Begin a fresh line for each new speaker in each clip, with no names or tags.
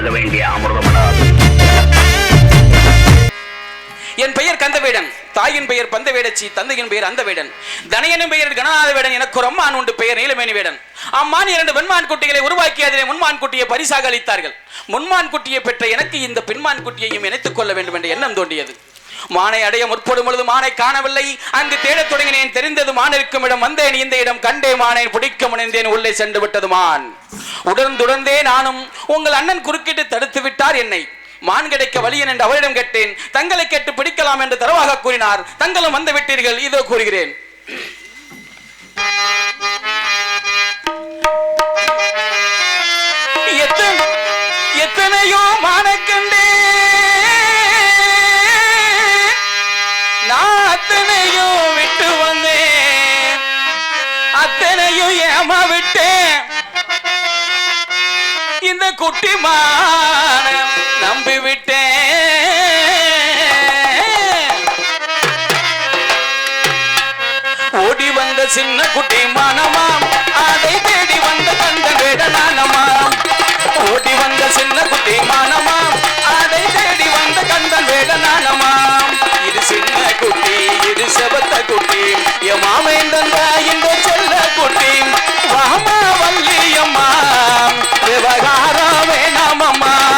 பருக வேண்டிய அமிர்தமடாது
என் பெயர் கந்தவேடன் தாயின் பெயர் பந்தவேடச்சி தந்தையின் பெயர் அந்தவேடன். தனையனின் பெயர் கணநாத வேடன் எனக்கு ஒரு அம்மான் உண்டு பெயர் நீலமேனி வேடன் அம்மான் இரண்டு வெண்மான் குட்டிகளை உருவாக்கி அதிலே முன்மான் குட்டியை பரிசாக அளித்தார்கள். முன்மான் குட்டியை பெற்ற எனக்கு இந்த பெண்மான் குட்டியையும் இணைத்துக் கொள்ள வேண்டும் என்ற எண்ணம் தோண்டியது மானை அடைய முற்படும் பொழுது மானை காணவில்லை. அங்கு தேடத் தொடங்கினேன். தெரிந்தது மான் இருக்கும் இடம் வந்தேன். இந்த இடம் கண்டே மானை பிடிக்க முனைந்தேன். உள்ளே சென்று விட்டது மான் உடன்துடர்ந்தே நானும் உங்கள் அண்ணன் குறுக்கிட்டு தடுத்து விட்டார் என்னை. மான் கிடைக்க வழியன் என்று அவரிடம் கேட்டேன். தங்களை கேட்டு பிடிக்கலாம் என்று தரவாக கூறினார். தங்களும் வந்து விட்டீர்கள். இதோ கூறுகிறேன். எத்தனையோ மா குட்டி மான நம்பி விட்டேன் ஓடி வந்த சின்ன குட்டி மானமாம் அதை தேடி வந்த கந்த வேடனானமாம். ஓடி வந்த சின்ன குட்டி மானமாம் அதை தேடி வந்த கந்த வேடனானமாம். இது சின்ன குட்டி இது செவத்த குட்டி. என் மாமன் தந்த இந்த செல்ல குட்டி. வாமா வள்ளியம்மா விவகாரம் மாமா.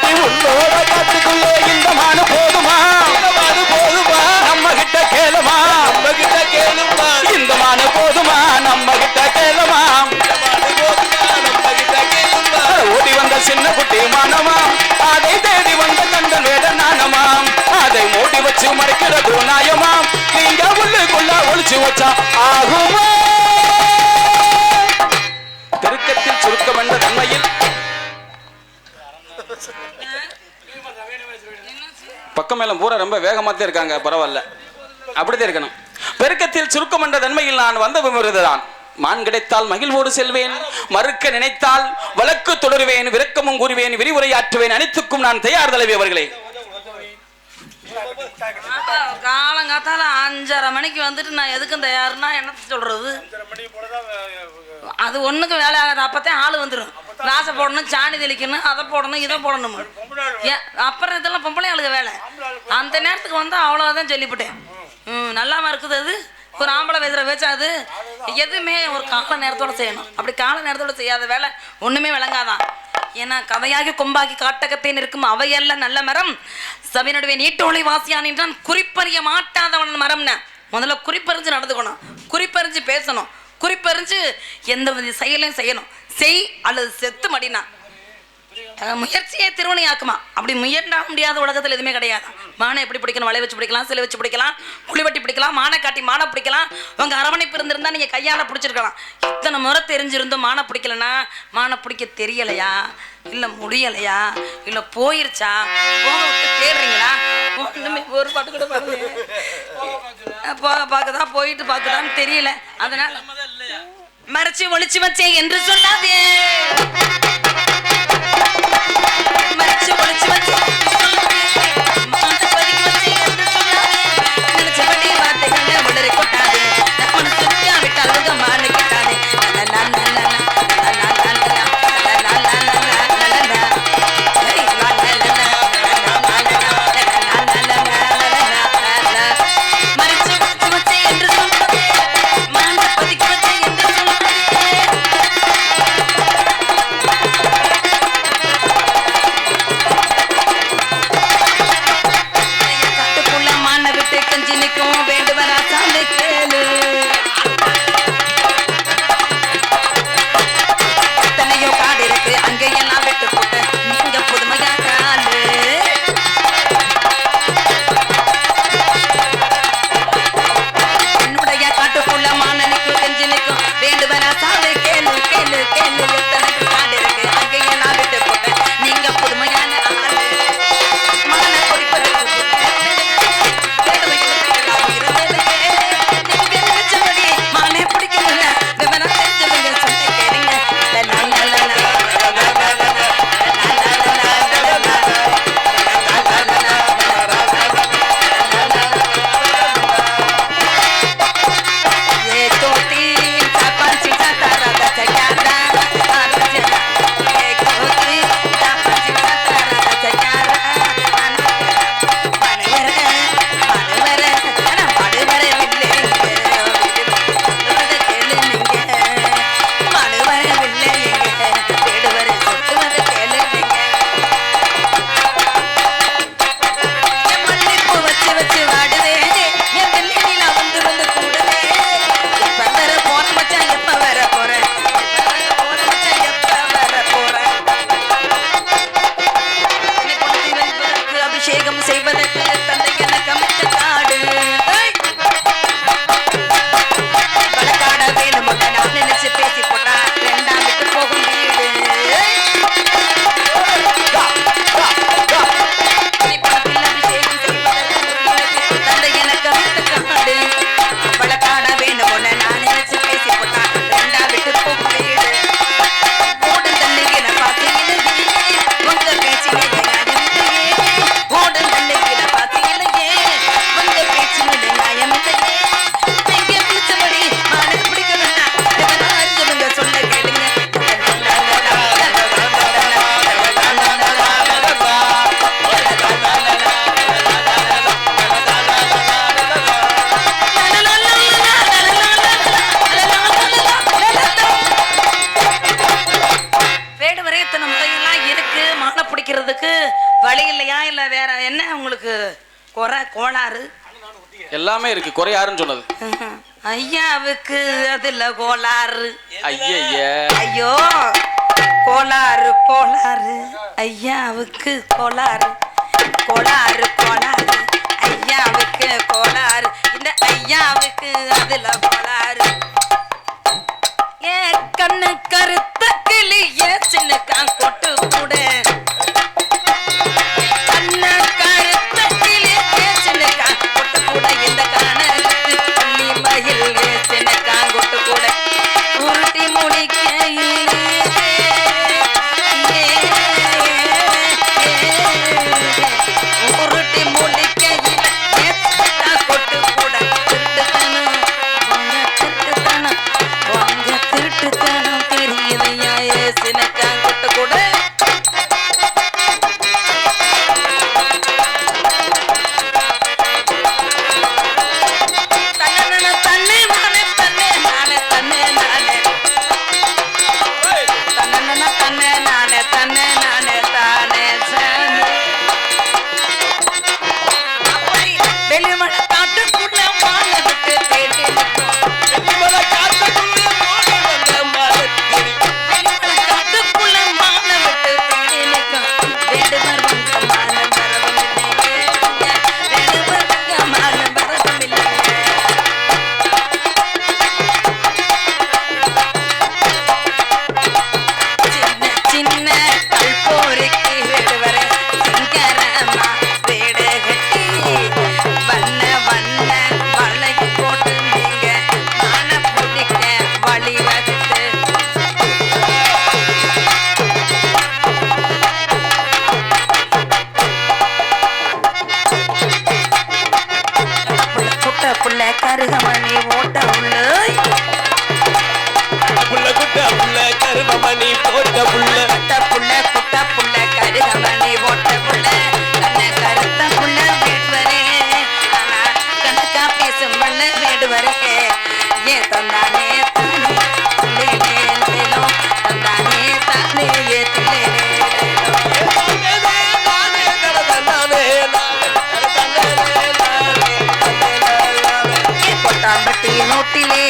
குட்டி உன்னோட காட்டுக்குள்ள இந்த மானு போதுமா? மானு போதுமா? நம்ம கிட்ட கேளுமா? நம்ம கிட்ட கேளுமா? இந்த மானு போதுமா? நம்ம கிட்ட கேளுமா ஓடி வந்த சின்ன குட்டி மானமாம் அதை தேடி வந்த கண்டன் வேட நாணமாம் அதை மூடி வச்சு மறைக்கிறது நியாயமாம் நீங்க உள்ளுக்குள்ள ஒளிச்சு வச்சா ஆகுமா? பக்கம் மேல பூரா ரொம்ப வேகமா தான் இருக்காங்க பரவாயில்ல. அப்படிதான் இருக்கணும். பெருக்கத்தில் சுருக்கம் என்ற தன்மையில் நான் வந்த விமருதுதான் மான் கிடைத்தால் மகிழ்வோடு செல்வேன் மறுக்க நினைத்தால் வழக்கு தொடருவேன் விரக்கமும் கூறுவேன் விரிவுரையாற்றுவேன் அனைத்துக்கும் நான் தயார் தலைவி அவர்களே.
காலங்காத்தால அஞ்சரை மணிக்கு வந்துட்டு நான் எதுக்கும் தயாருன்னா என்ன சொல்றது? அது ஒண்ணுக்கு வேலை ஆகாது அப்பதான் ஆள் வந்துடும் ராசை போடணும் சாணி தெளிக்கணும் அதை போடணும் இதை போடணும்? அப்புறம் இதெல்லாம் பொம்பளை ஆளுங்க வேலை. அந்த நேரத்துக்கு வந்து அவ்வளோதான் சொல்லிவிட்டேன். ம் நல்லாம இருக்குது அது. ஒரு ஆம்பளை வயசுல வச்சாது எதுவுமே ஒரு கால நேரத்தோட செய்யணும். அப்படி கால நேரத்தோட செய்யாத வேலை ஒண்ணுமே விளங்காதான் ஏன்னா கதையாகி கொம்பாகி காட்டகத்தேன் இருக்கும் அவையல்ல நல்ல மரம். சபையினுடைய நீட்டோலை வாசியான் என்றான். குறிப்பறிய மாட்டாதவன் மரம்ன. முதல்ல குறிப்பறிஞ்சு நடந்துக்கணும். குறிப்பறிஞ்சு பேசணும். குறிப்பறிஞ்சு எந்த செயலையும் செய்யணும். செய் அல்லது செத்து மடினா? முயற்சியே திருவணி ஆக்குமா அப்படி முயன்றா முடியாத உலகத்தில் எதுவுமே கிடையாது. மானை எப்படி பிடிக்கணும் வலை வச்சு பிடிக்கலாம் சிலை வச்சு பிடிக்கலாம் குழிவட்டி பிடிக்கலாம் மானை காட்டி மானை பிடிக்கலாம். உங்க அரவணைப்பு இருந்திருந்தா நீங்க கையால பிடிச்சிருக்கலாம். இத்தனை முறை தெரிஞ்சிருந்தும் மானை பிடிக்கலனா மானை பிடிக்க தெரியலையா? இல்ல முடியலையா? இல்ல போயிருச்சா? போக விட்டு தேடுறீங்களா? ஒரு பாட்டு கூட பாருங்க போயிட்டு பார்க்குதான்னு தெரியல. அதனால மறைச்சு ஒளிச்சு வச்சேன் என்று சொல்லாதே. மறைச்சு ஒளிச்சு வச்சே. குறை கோளாறு.
எல்லாமே இருக்கு. குறை யாருன்னு சொன்னது?
ஐயாவுக்கு அதுல கோளாறு. ஐயோ கோளாறு கோளாறு. ஐயாவுக்கு கோளாறு. கோளாறு கோளாறு. ஐயாவுக்கு கோளாறு. இந்த ஐயாவுக்கு அதுல கோளாறு. ஏ கண்ணு கருத்த கிளிய சின்ன கொட்டு கூட.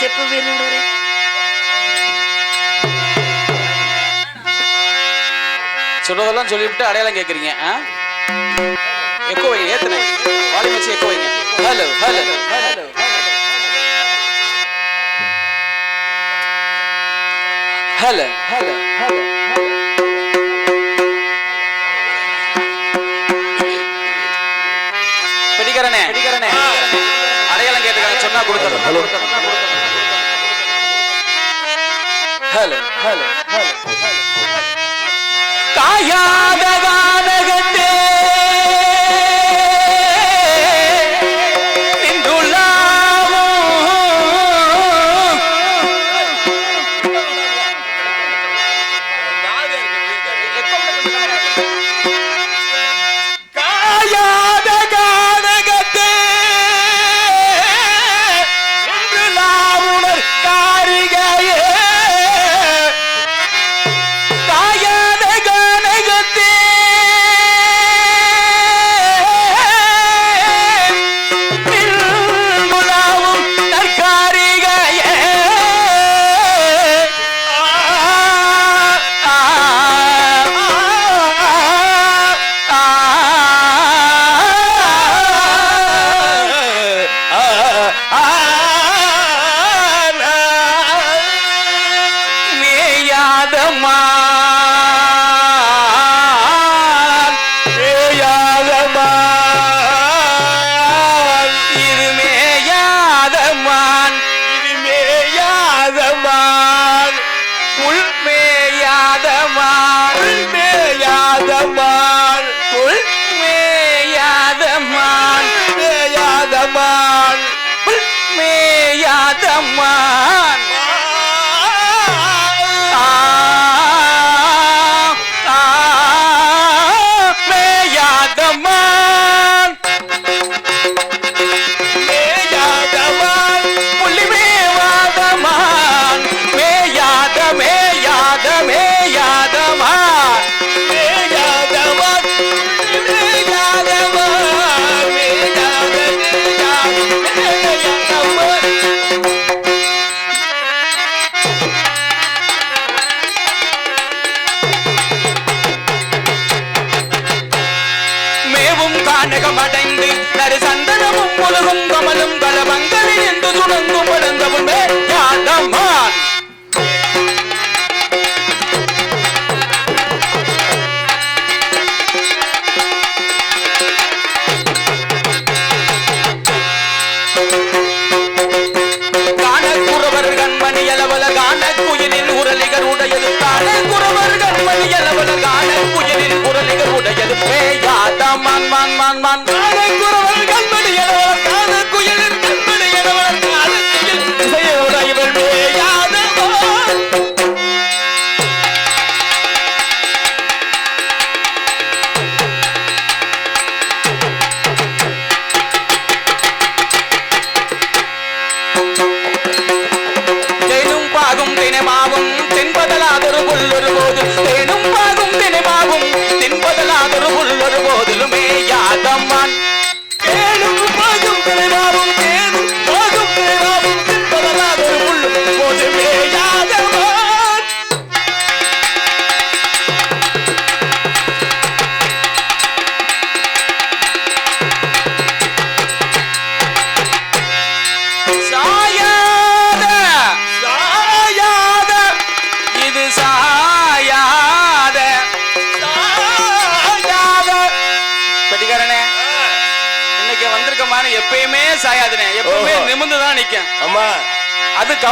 చెప్పు వినుడు రే
சொல்றதெல்லாம் சொல்லிவிட்டு அடையாளம் கேக்குறீங்க ஆ? எக்கோ வைங்க ஏத்தனை. வச்சு எக்கோ வைங்க. Hello hello hello hello. Hello அடையாளம் கேட்டுக்காங்க சொன்னா கொடுத்துறேன். ஹலோ ஹலோ ஹலோ
காயாதவா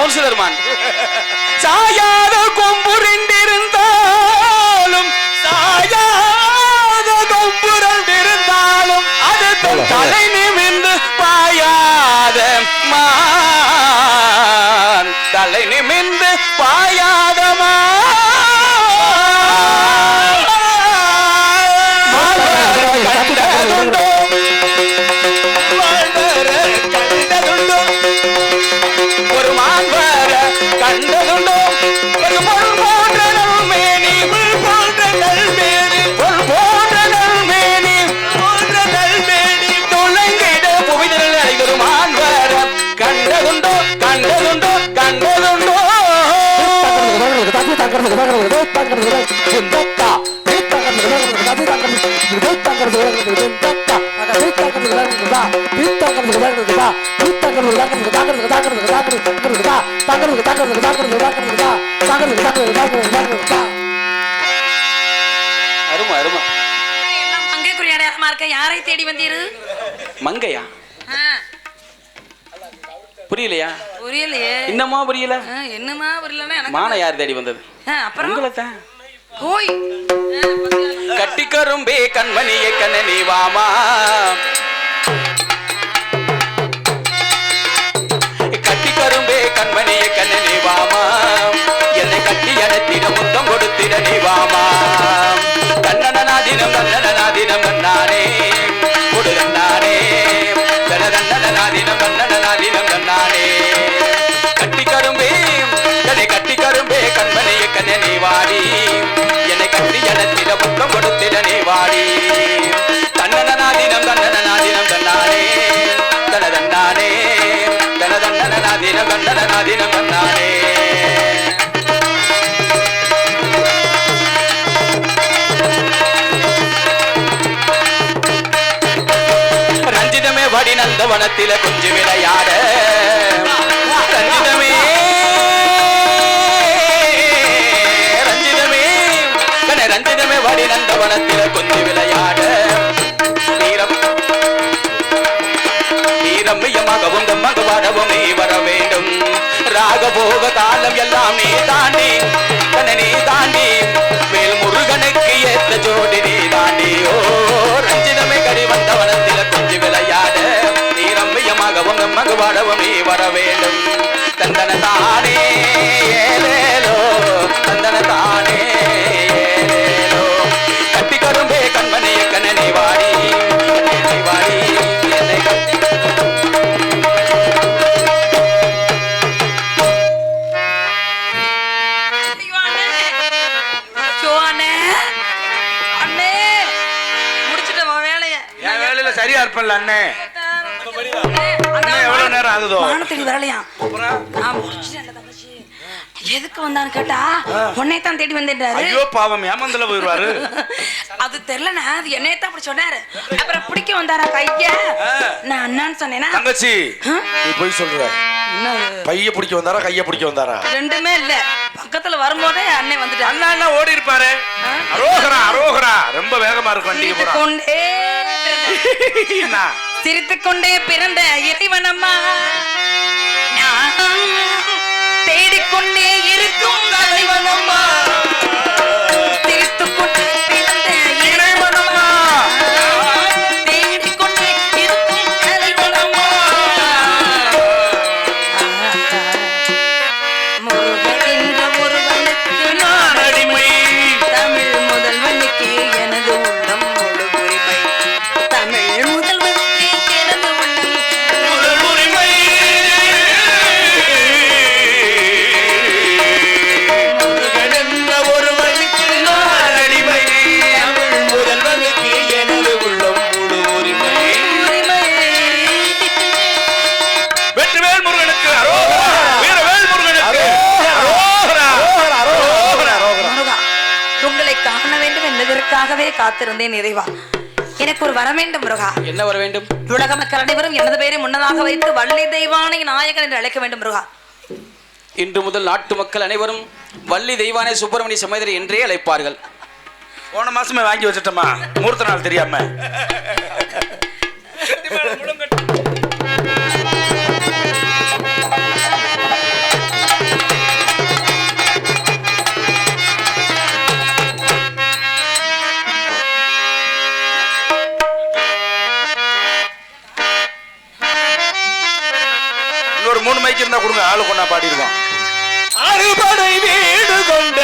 அது கவுன்சிலர் மான் சாயாத கொம்புரிண்டிருந்தாலும் சாயாத கொம்புரண்டிருந்தாலும் அது தன் தலை நிமிர்ந்து பாயாத மான். தலை நிமிர்ந்து பாயாத
இருக்க? யாரை தேடி வந்தீரு?
மங்கையா? புரியலையா?
புரியலையே.
இன்னமா புரியல?
என்னமா புரியலன்னா
மான யார் தேடி வந்தது?
அப்புறம்?
உங்களை தான்.
ஹோய் கட்டி
கரும்பே கண்மணியை கண்ணனி வாமா. கட்டி கரும்பே கண்மணியை கண்ணனி வாமா. என்னை கட்டி அணைத்திட முத்தம் கொடுத்திட நீ வாமா. கண்ணனாதினம் கண்ணனாதினம் கண்ணானே. கொடு கண்ணானே. கண்ணனாதினம் கண்ணனாதினம் கண்ணானே. கட்டி கரும்பே கட்டி கரும்பே கண்மணியை கண்ணனி வாடி. என்னை புக்கம் கொடுத்திட நீ வாடி. தன்னனாதினம் தன்னனாதினம் தன்னானே தனதன்னானே தனதன்னனாதினம் தன்னனாதினம் தன்னானே ரஞ்சிதமே வடி நந்தவனத்தில கொஞ்சம் விளையாட. ரஞ்சிதமே வடி நந்தவனத்தில கொஞ்சம் விளையாட. நீரம். நீரம்மியமாகவும் மகவாடவும் நீ வர வேண்டும். ராகபோக காலம் எல்லாம் நீ தாண்டி கண்ண தாண்டி மேல் முருகனுக்கு ஏற்ற ஜோடி நீ தாண்டி. ஓ ரஞ்சிதமே கடி வந்த வந்தவனத்தில கொஞ்சம் விளையாட. நீரம்மியமாகவும் மகவாடவும் நீ வர வேண்டும். தந்தன தானே.
எதுக்கு வந்தான்னு கேட்டா உன்னை தான் தேடி வந்துட்டாரு.
ஐயோ பாவம் ஏமாந்தல போயிருவாரு
அது தெரியலண்ணா அது என்னைய தான் அப்படி சொன்னாரு. அப்புறம் பிடிக்க வந்தாரா கைய நான் அண்ணான்னு சொன்னேனா?
தங்கச்சி? நீ போய் சொல்ற? பைய பிடிக்க வந்தாரா கைய பிடிக்க வந்தாரா?
ரெண்டுமே இல்ல. பக்கத்துல வரும்போதே அண்ணன் வந்துட்டான்
அண்ணா அண்ணா ஓடி இருப்பாரு? அரோகரா அரோகரா. ரொம்ப வேகமா இருக்கும் வண்டிக்கு
சிரித்துக்
போறா.
கொண்டே பிறந்த- இறைவனம்மா. தேடிக்கொண்டே இருக்கும் வேண்டும் முருகா.
என்ன வர வேண்டும்?
உலக மக்கள் அனைவரும் எனது பெயரை முன்னதாக வைத்து வள்ளி தெய்வானை நாயகன் என்று அழைக்க வேண்டும் முருகா.
இன்று முதல் நாட்டு மக்கள் அனைவரும் வள்ளி தெய்வானை சுப்பிரமணிய சமேதரி என்றே அழைப்பார்கள்.
போன மாசமே வாங்கி வச்சிட்டோமா? மூர்த்த நாள் தெரியாம. இருந்தா கொடுங்க? ஆளு கொண்டா பாடிருக்கோம்
அறுபடை வீடு கொண்ட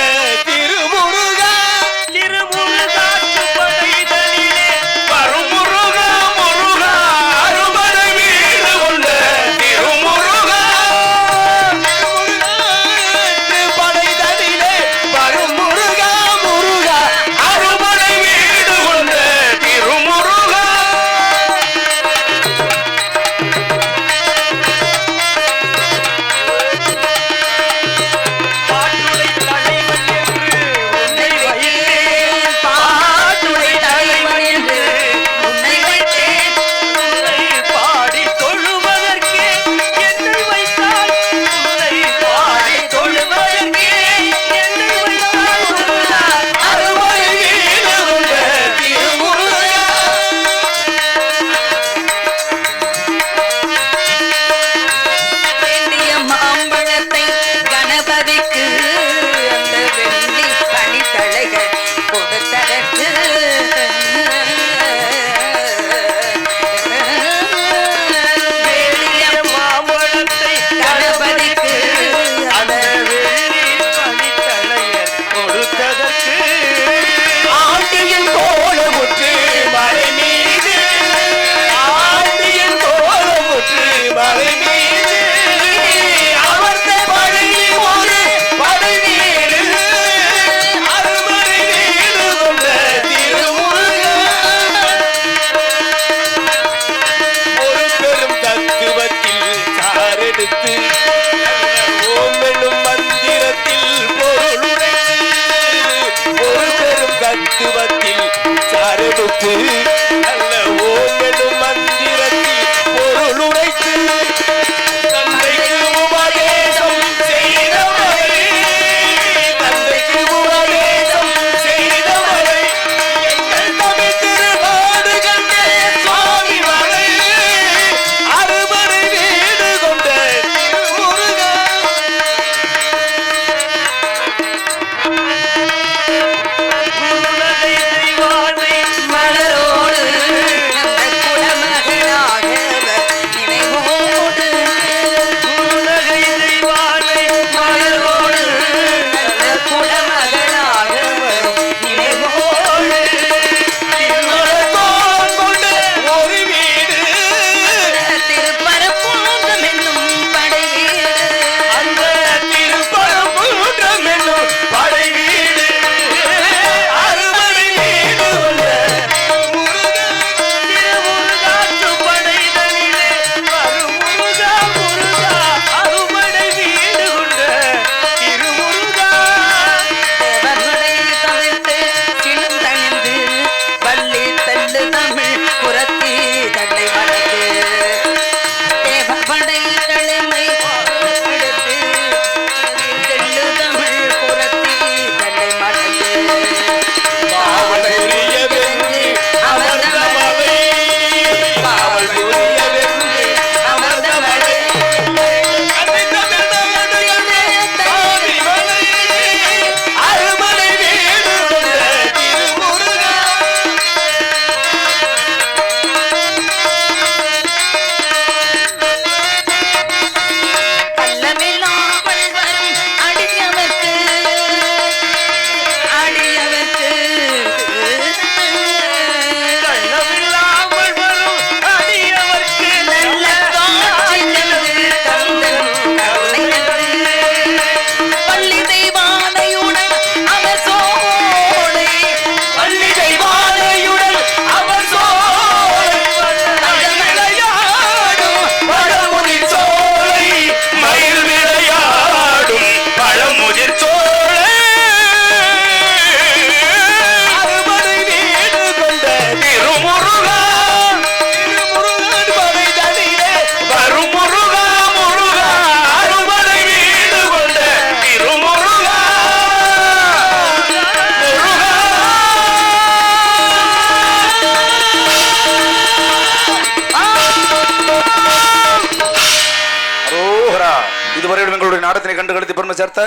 நாடத்தினை கண்டு பெருமை சேர்த்த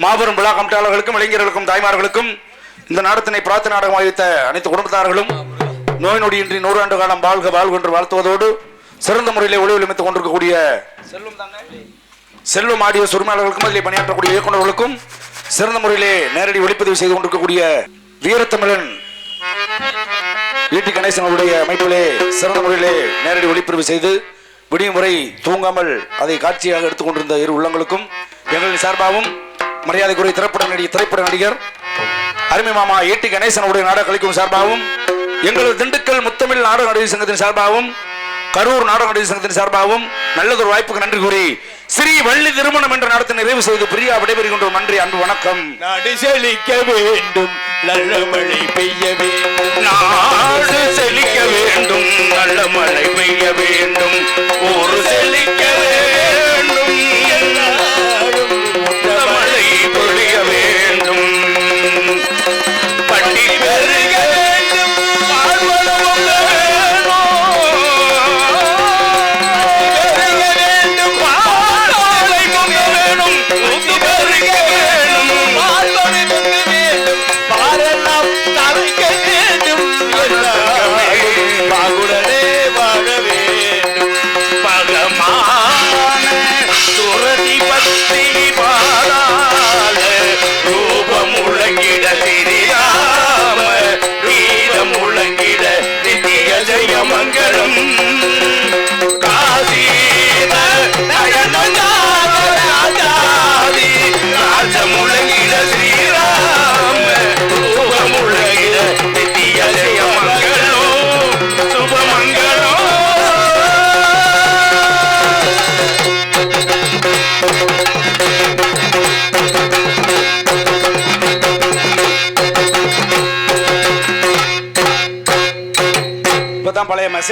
மாபெரும் விழா கமிட்டாளர்களுக்கும் இளைஞர்களுக்கும் தாய்மார்களுக்கும் இந்த நாடத்தினை பிரார்த்தனை நாடகம் வைத்த அனைத்து குடும்பத்தார்களும் நோய் நொடியின்றி நூறாண்டு காலம் வாழ்க வாழ்க என்று வாழ்த்துவதோடு சிறந்த முறையிலே ஒளிவெளிமித்துக் கொண்டிருக்கக்கூடிய செல்வம் ஆடியோ உரிமையாளர்களுக்கும் அதில் பணியாற்றக்கூடிய இயக்குநர்களுக்கும் சிறந்த முறையிலே நேரடி ஒளிப்பதிவு செய்து கொண்டிருக்கக்கூடிய வீரத்தமிழன் ஈட்டி கணேசன் அவருடைய அமைப்பிலே சிறந்த முறையிலே நேரடி ஒளிப்பதிவு செய்து விடியும் தூங்காமல் அதை காட்சியாக எடுத்துக்கொண்டிருந்த இரு உள்ளங்களுக்கும் எங்களின் சார்பாகவும் மரியாதைக்குரிய திரைப்பட நடிகை திரைப்பட நடிகர் அருமை மாமா ஏட்டி கணேசன் அவருடைய நாடக கழிக்கும் சார்பாகவும் எங்களது திண்டுக்கல் முத்தமிழ் நாடக நடிகர் சங்கத்தின் சார்பாகவும் கரூர் நாடக சங்கத்தின் சார்பாகவும் நல்லதொரு வாய்ப்புக்கு நன்றி கூறி ஸ்ரீ வள்ளி திருமணம் என்ற நடத்த நிறைவு செய்து பிரியா விடைபெறுகின்றோம். நன்றி அன்பு வணக்கம்.
நாடு செழிக்க வேண்டும் நல்ல மழை பெய்ய வேண்டும்.
நாடு செழிக்க வேண்டும் நல்ல மழை பெய்ய வேண்டும். ஊரு செழிக்க வேண்டும்.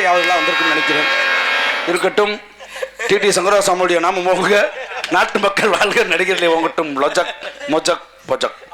இப்பதான் வந்திருக்குன்னு நினைக்கிறேன். இருக்கட்டும் டிடி சங்கரசாமியுடைய நாம மோக நாட்டு மக்கள் வாழ்க நடிகர்களே ஓங்கட்டும் லொஜக் மொஜக் பொஜக்.